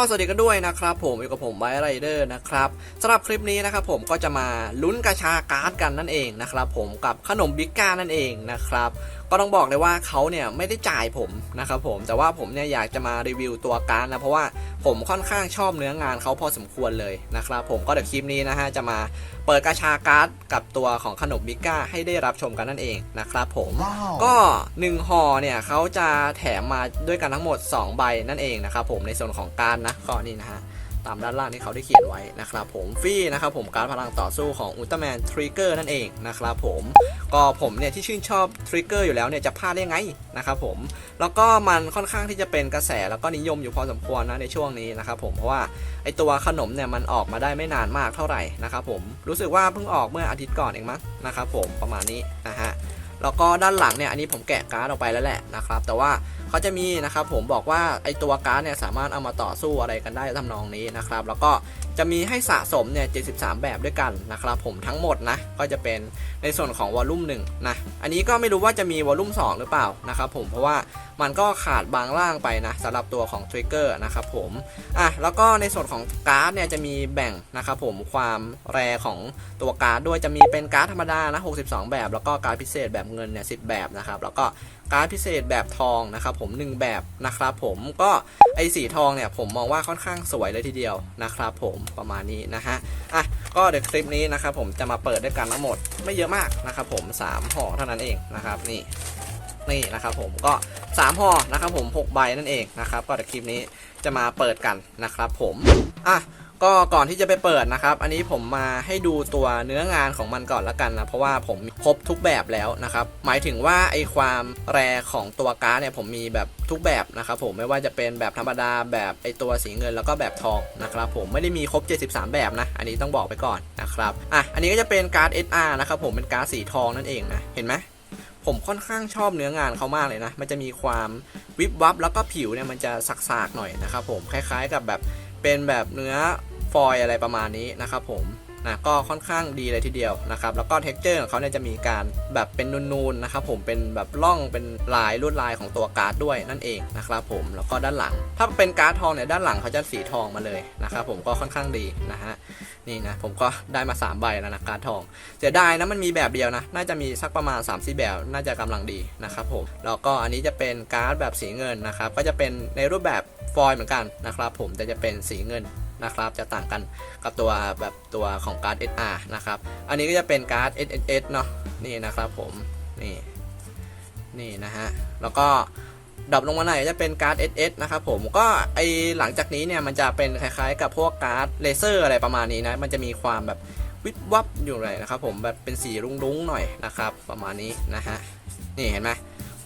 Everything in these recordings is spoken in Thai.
ก็สวัสดีกันด้วยนะครับผมอยู่กับผมไบไรเดอร์นะครับสำหรับคลิปนี้นะครับผมก็จะมาลุ้นกระชาการ์ดกันนั่นเองนะครับผมกับขนมบิ๊กก้านั่นเองนะครับ ก็ต้องบอกเลยว่าเขาเนี่ยไม่ได้จ่ายผมนะครับผมแต่ว่าผมเนี่ยอยากจะมารีวิวตัวการ์ดนะเพราะว่าผมค่อนข้างชอบเนื้องานเขาพอสมควรเลยนะครับผมก็เดี๋ยวคลิปนี้นะฮะจะมาเปิดกระชาการ์ดกับตัวของขนมบิ๊กก้าให้ได้รับชมกันนั่นเองนะครับผม Wow. ก็1ห่อเนี่ยเขาจะแถมมาด้วยกันทั้งหมด 2 ใบนั่นเองนะครับผมในส่วนของการดนะก็นี่นะฮะ ตามด้านล่างที่เขาได้เขียนไว้นะครับผมฟรีนะครับผมการพลังต่อสู้ของอุลตร้าแมนทริกเกอร์นั่นเองนะครับผมก็ผมเนี่ยที่ชื่นชอบทริกเกอร์อยู่แล้วเนี่ยจะพลาดได้ไงนะครับผมแล้วก็มันค่อนข้างที่จะเป็นกระแสแล้วก็นิยมอยู่พอสมควรนะในช่วงนี้นะครับผมเพราะว่าไอตัวขนมเนี่ยมันออกมาได้ไม่นานมากเท่าไหร่นะครับผมรู้สึกว่าเพิ่งออกเมื่ออาทิตย์ก่อนเองมั้งนะครับผมประมาณนี้นะฮะแล้วก็ด้านหลังเนี่ยอันนี้ผมแกะการ์ดออกไปแล้วแหละนะครับแต่ว่า เขาจะมีนะครับผมบอกว่าไอตัวการ์ดเนี่ยสามารถเอามาต่อสู้อะไรกันได้ทำนองนี้นะครับ แล้วก็จะมีให้สะสมเนี่ย 73 แบบด้วยกันนะครับผมทั้งหมดนะ ก็จะเป็นในส่วนของวอลลุ่มหนึ่งนะ อันนี้ก็ไม่รู้ว่าจะมีวอลลุ่ม2 หรือเปล่านะครับผม เพราะว่ามันก็ขาดบางล่างไปนะสำหรับตัวของทริกเกอร์นะครับผม อะ แล้วก็ในส่วนของการ์ดเนี่ยจะมีแบ่งนะครับผมความแรของตัวการ์ดด้วยจะมีเป็นการ์ดธรรมดานะ 62 แบบ แล้วก็การ์ดพิเศษแบบเงินเนี่ย 10 แบบนะครับ แล้วก็ การ์ดพิเศษแบบทองนะครับผม 1 แบบนะครับผมก็ไอสีทองเนี่ยผมมองว่าค่อนข้างสวยเลยทีเดียวนะครับผมประมาณนี้นะฮะอะก็เดี๋ยวคลิปนี้นะครับผมจะมาเปิดด้วยกันทั้งหมดไม่เยอะมากนะครับผม3ห่อเท่านั้นเองนะครับนี่นี่นะครับผมก็3ห่อนะครับผม6ใบนั่นเองนะครับก็เดี๋ยวคลิปนี้จะมาเปิดกันนะครับผมอะ ก็ก่อนที่จะไปเปิดนะครับ อันนี้ผมมาให้ดูตัวเนื้องานของมันก่อนละกันนะ เพราะว่าผมครบทุกแบบแล้วนะครับ หมายถึงว่าไอความแรของตัวการ์ดเนี่ยผมมีแบบทุกแบบนะครับผมไม่ว่าจะเป็นแบบธรรมดาแบบไอตัวสีเงินแล้วก็แบบทองนะครับผมไม่ได้มีครบ 73 แบบนะ อันนี้ต้องบอกไปก่อนนะครับอะอันนี้ก็จะเป็นการ์ด SR นะครับผมเป็นการ์ดสีทองนั่นเองนะเห็นไหมผมค่อนข้างชอบเนื้องานเขามากเลยนะ มันจะมีความวิบวับแล้วก็ผิวเนี่ยมันจะสักๆหน่อยนะครับผมคล้ายๆกับแบบเป็นแบบเนื้อ ฟอยอะไรประมาณนี้นะครับผมนะก็ค่อนข้างดีเลยทีเดียวนะครับแล้วก็เท็กเจอร์ของเขาเนี่ยจะมีการแบบเป็นนูนๆนะครับผมเป็นแบบร่องเป็นลายลวดลายของตัวการ์ดด้วยนั่นเองนะครับผมแล้วก็ด้านหลัง ถ้าเป็นการ์ดทองเนี่ยด้านหลังเขาจะสีทองมาเลยนะครับผมก็ค่อนข้างดีนะฮะนี่นะผมก็ได้มา 3 ใบแล้วนะการ์ดทองเสียดายนะมันมีแบบเดียวนะน่าจะมีสักประมาณ3 4แบบน่าจะกำลังดีนะครับผมแล้วก็อันนี้จะเป็นการ์ดแบบสีเงินนะครับก็จะเป็นในรูปแบบฟอยล์เหมือนกันนะครับผมแต่จะเป็นสีเงิน นะครับ จะต่างกันกับตัวแบบตัวของการ์ด SR นะครับ อันนี้ก็จะเป็นการ์ด SSS เนาะนี่นะครับผมนี่นี่นะฮะแล้วก็ดรอปลงมาหน่อยจะเป็นการ์ด SS นะครับผมก็ไอหลังจากนี้เนี่ยมันจะเป็นคล้ายๆ กับพวกการ์ดเลเซอร์อะไรประมาณนี้นะมันจะมีความแบบวิบวับอยู่เลยนะครับผมแบบเป็นสีรุ้งๆหน่อยนะครับ ประมาณนี้นะฮะนี่เห็นไหม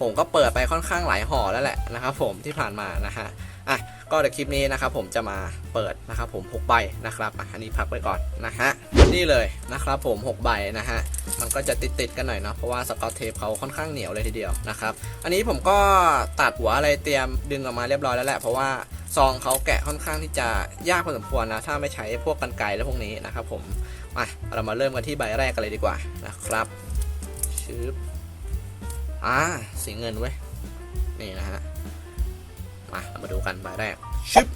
ผมก็เปิดไปค่อนข้างหลายห่อแล้วแหละนะครับผมที่ผ่านมานะฮะ อะก็เดี๋ยวคลิปนี้นะครับผมจะมาเปิดนะครับผม6ใบนะครับอะอันนี้พักไปก่อนนะฮะนี่เลยนะครับผม6ใบนะฮะมันก็จะติดๆกันหน่อยเนาะเพราะว่าสกอตเทปเขาค่อนข้างเหนียวเลยทีเดียวนะครับอันนี้ผมก็ตัดหัวอะไรเตรียมดึงออกมาเรียบร้อยแล้วแหละเพราะว่าซองเขาแกะค่อนข้างที่จะยากพอสมควรนะถ้าไม่ใช้พวกกันไกรและพวกนี้นะครับผมมาเรามาเริ่มกันที่ใบแรกกันเลยดีกว่านะครับชึบอ่าสีเงินเว้ยนี่นะฮะ มาเรามาดูกันใบแรกชึบ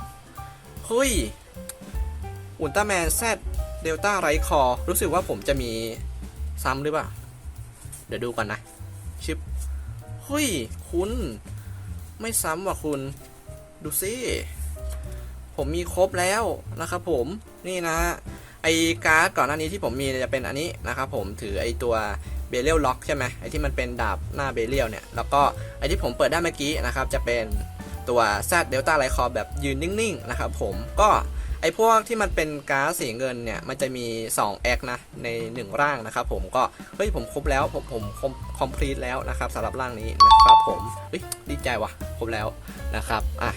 เฮ้ยอุลตร้าแมนแซดเดลต้าไรคอรู้สึกว่าผมจะมีซ้ำหรือเปล่า เดี๋ยวดูก่อนนะชึบเฮ้ย คุณ ไม่ซ้ำว่ะคุณ ดูซิ ผมมีครบแล้วนะครับผมนี่นะ ไอการ์ดก่อนหน้านี้ที่ผมมีเนี่ยจะเป็นอันนี้นะครับผมถือไอตัวเบเลียลล็อกใช่ไหมไอที่มันเป็นดาบหน้าเบเลียลเนี่ย แล้วก็ไอที่ผมเปิดได้เมื่อกี้นะครับ จะเป็น ตัว Z Delta l i c o แบบยืนนิ่งๆนะครับผมก็ไอพวกที่มันเป็นก๊าซสีเงินเนี่ย มันจะมี 2 แอคนะ ใน 1 ร่างนะครับผมก็ เฮ้ย ผมครบแล้ว ผมผมคอมพลีทแล้วนะครับสำหรับร่างนี้นะครับผมเฮ้ยดีใจว่ะ ครบแล้วนะครับ อะ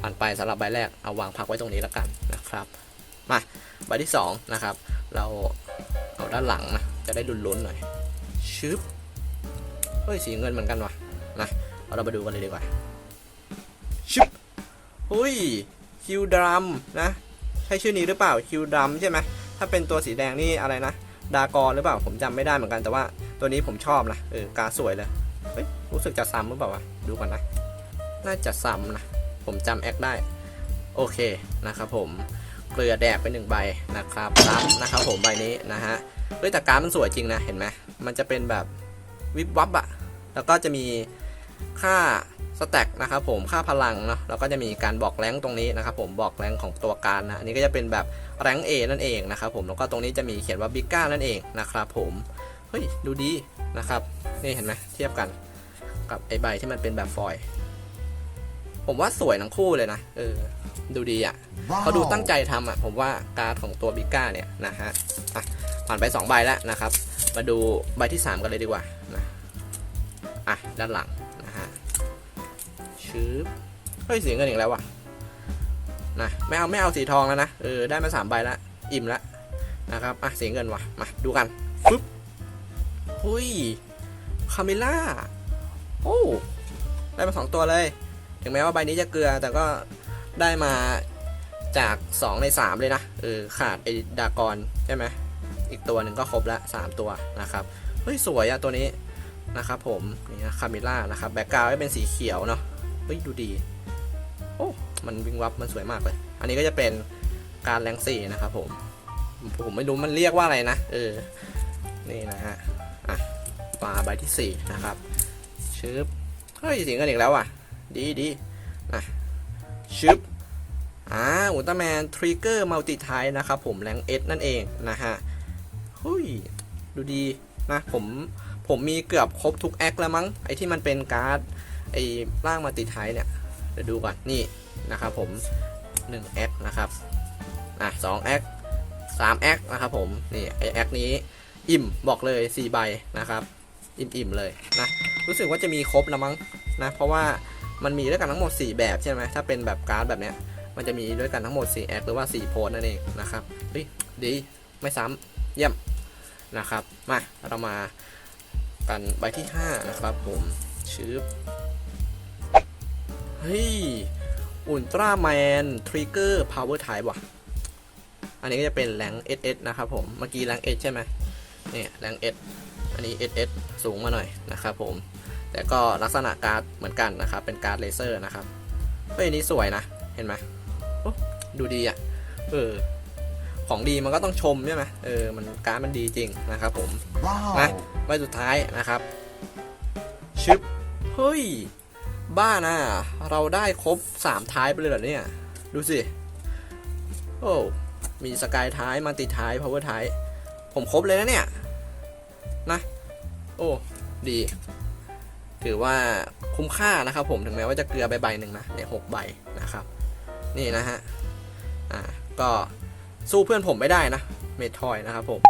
ผ่านไปสำหรับใบแรก เอาวางพักไว้ตรงนี้แล้วกันนะครับ มา ใบที่ 2 นะครับ เราเอาด้านหลังนะ จะได้ลุ้นๆหน่อย ชึบ เฮ้ย สีเงินเหมือนกันว่ะนะเรามาดูกันเลยดีกว่า หุ้ยคิวดรัมนะใช่ชื่อนี้หรือเปล่าคิวดรัมใช่ไหมถ้าเป็นตัวสีแดงนี่อะไรนะ ดากอนหรือเปล่าผมจำไม่ได้เหมือนกันแต่ว่าตัวนี้ผมชอบนะเออการดสวยเลยเฮ้ยรู้สึกจะซ้ำหรือเปล่าวะดูก่อนนะ น่าจะซ้ำนะผมจำแอคได้ โอเคนะครับผมเกลือแดกไปหนึ่งใบนะครับซ้ำนะครับผมใบนี้นะฮะเฮ้ยแต่การมันสวยจริงนะเห็นไหมมันจะเป็นแบบวิบวับอะแล้วก็จะมี ค่าสแต็กนะครับผมค่าพลังเนาะแล้วก็จะมีการบอกแรงค์ตรงนี้นะครับผมบอกแรงค์ของตัวการดนะอันนี้ก็จะเป็นแบบแรงค์ A นั่นเองนะครับผมแล้วก็ตรงนี้จะมีเขียนว่าบิก้านั่นเองนะครับผมเฮ้ยดูดีนะครับนี่เห็นไหมเทียบกันกับไอใบที่มันเป็นแบบฟอยล์ผมว่าสวยทั้งคู่เลยนะเออดูดีอะเขาดูตั้งใจทำอะผมว่าการ์ดของตัวบิก้าเนี่ยนะฮะอะผ่านไป 2 ใบแล้วนะครับ มาดูใบที่ 3 กันเลยดีกว่านะอะด้านหลังนะฮะ ชืบเฮ้ยเสียเงินอีกแล้วว่ะนะไม่เอาไม่เอาสีทองแล้วนะเออได้มา3ใบแล้วอิ่มแล้วนะครับอะเสียเงินว่ะมาดูกันปึ๊บหุยคาเมล่าโอ้ได้มาสองตัวเลย ถึงแม้ว่าใบนี้จะเกลือแต่ก็ได้มาจาก 2 ใน 3 เลยนะ เออ ขาดไอ้ดากอนใช่ไหม อีกตัวหนึ่งก็ครบละ 3 ตัวนะครับ เฮ้ย สวยอะตัวนี้นะครับผม นี่นะคามิล่านะครับ แบ็กกราวด์เป็นสีเขียวเนาะ เฮ้ยดูดี โอ้ มันวิงวับมันสวยมากเลย อันนี้ก็จะเป็นการแรงสีนะครับผม ผมไม่รู้มันเรียกว่าอะไรนะ เออ นี่นะฮะ อะปลาใบที่4นะครับชึบเฮ้ยสียงกันอีกแล้วอะ ดีดีอะชึบอ่าอุลตร้าแมนทริกเกอร์มัลติไทนะครับผมแรงเอสนั่นเองนะฮะหุยดูดีนะผมผมมีเกือบครบทุกแอคแล้วมั้งไอที่มันเป็นการ์ด ไอ้ร่างมัลติดไทเนี่ยเดี๋ยวดูก่อนนี่นะครับผม1แอคนะครับอะ2แอค3แอคนะครับผมนี่ไอแอคนี้อิ่มบอกเลย4ใบนะครับอิ่มๆเลยนะรู้สึกว่าจะมีครบแล้วมั้งนะเพราะว่ามันมีด้วยกันทั้งหมด 4 แบบใช่ไหมถ้าเป็นแบบการ์ดแบบเนี้ยมันจะมีด้วยกันทั้งหมด4แอคหรือว่า 4 โพสนั่นเองนะครับเฮ้ยดีไม่ซ้ำเยี่ยมนะครับมาเรามากันใบที่ 5 นะครับผมชืบ เฮ้ยอุลตร้าแมนทริกเกอร์พาวเวอร์ไทป์ว่ะ อันนี้ก็จะเป็นแรง SS นะครับผม เมื่อกี้แรง S ใช่ไหมเนี่ยแรง S อันนี้ SS สูงมาหน่อยนะครับผม แต่ก็ลักษณะการ์ดเหมือนกันนะครับ เป็นการ์ดเลเซอร์นะครับ เฮ้ยอันนี้สวยนะ เห็นไหมโอ้ดูดีอะ เออ ของดีมันก็ต้องชมใช่ไหมเออ มันการดมันดีจริงนะครับผม Wow. นะใบสุดท้ายนะครับ ชึบ เฮ้ย บ้านะเราได้ครบ 3 ท้ายไปเลยเหรอเนี่ย ดูสิ โอ้ มีสกายท้ายมันติท้ายพาวเวอร์ท้าย ผมครบเลยนะเนี่ย นะ โอ้ ดี ถือว่าคุ้มค่านะครับผม ถึงแม้ว่าจะเกลือใบใบหนึ่งนะเนี่ยหกใบนะครับ นี่นะฮะ อ่า ก็สู้เพื่อนผมไม่ได้นะ เมทอยนะครับผม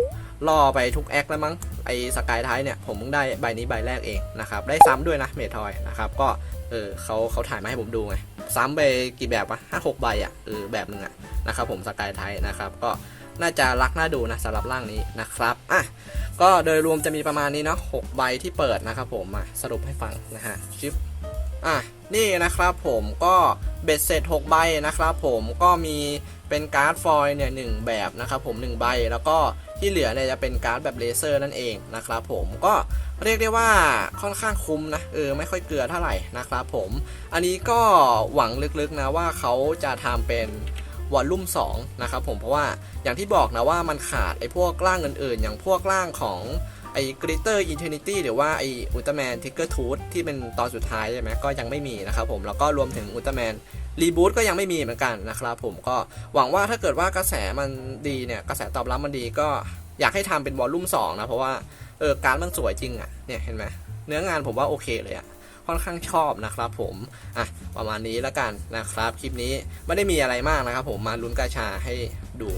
ล่อไปทุกแอคแล้วมั้งไอ้สกายท้ายเนี่ยผมเพิ่งได้ใบนี้ใบแรกเองนะครับ ได้ซ้ำด้วยนะเมทอยนะครับ ก็ เออเขาเขาถ่ายมาให้ผมดูไงซ้ำไปกี่แบบวะห้าหกใบอะเออแบบหนึ่งอะนะครับผมสกายไทยนะครับก็น่าจะรักน่าดูนะสำหรับร่างนี้นะครับอะก็โดยรวมจะมีประมาณนี้เนาะหกใบที่เปิดนะครับผมมาสรุปให้ฟังนะฮะชิปอะ นี่นะครับผมก็เบ็ดเสร็จ 6 ใบนะครับผมก็มีเป็นการ์ดฟอยล์เนี่ยหนึ่งแบบนะครับผม1ใบแล้วก็ที่เหลือเนี่ยจะเป็นการ์ดแบบเลเซอร์นั่นเองนะครับผมก็เรียกได้ว่าค่อนข้างคุ้มนะเออไม่ค่อยเกลือเท่าไหร่นะครับผมอันนี้ก็หวังลึกๆนะว่าเขาจะทำเป็นวอลลุ่ม2นะครับผมเพราะว่าอย่างที่บอกนะว่ามันขาดไอ้พวกร่างอื่นๆ อย่างพวกร่างของ ไอ้กริเตอร์อินเทอร์นิตี้หรือว่าไอ้อุลตร้าแมนทิกเกอร์ทูธที่เป็นตอนสุดท้ายใช่ไหมก็ยังไม่มีนะครับผมแล้วก็รวมถึงอุลตร้าแมนรีบูตก็ยังไม่มีเหมือนกันนะครับผมก็หวังว่าถ้าเกิดว่ากระแสมันดีเนี่ยกระแสตอบรับมันดีก็อยากให้ทำเป็นวอลลุ่ม2นะเพราะว่าเออการดมันสวยจริงอะ่ะเนี่ยเห็นไหมเนื้องานผมว่าโอเคเลยอะ่ะค่อนข้างชอบนะครับผมอะประมาณนี้แล้วกันนะครับคลิปนี้ไม่ได้มีอะไรมากนะครับผมมาลุ้นกาชาให้ดู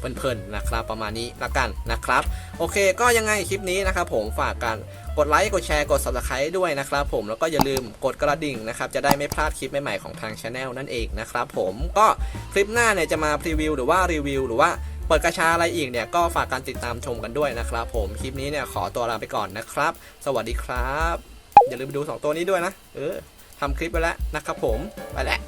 เพลินๆนะครับ ประมาณนี้ล้วกันนะครับ โอเค ก็ยังไงคลิปนี้นะครับ ผมฝากกันกดไลค์กดแชร์กด subscribe ด้วยนะครับ ผมแล้วก็อย่าลืมกดกระดิ่งนะครับ จะได้ไม่พลาดคลิปใหม่ๆของทาง channel นั่นเองนะครับ ผมก็คลิปหน้าเนี่ยจะมาพรีวิวหรือว่ารีวิวหรือว่าเปิดกระชาอะไรอีกเนี่ยก็ฝากการติดตามชมกันด้วยนะครับ ผมคลิปนี้เนี่ยขอตัวลาไปก่อนนะครับ สวัสดีครับ อย่าลืมไปดู 2 ตัวนี้ด้วยนะ เออทำคลิปไปแล้วนะครับ ผมไปแล้ว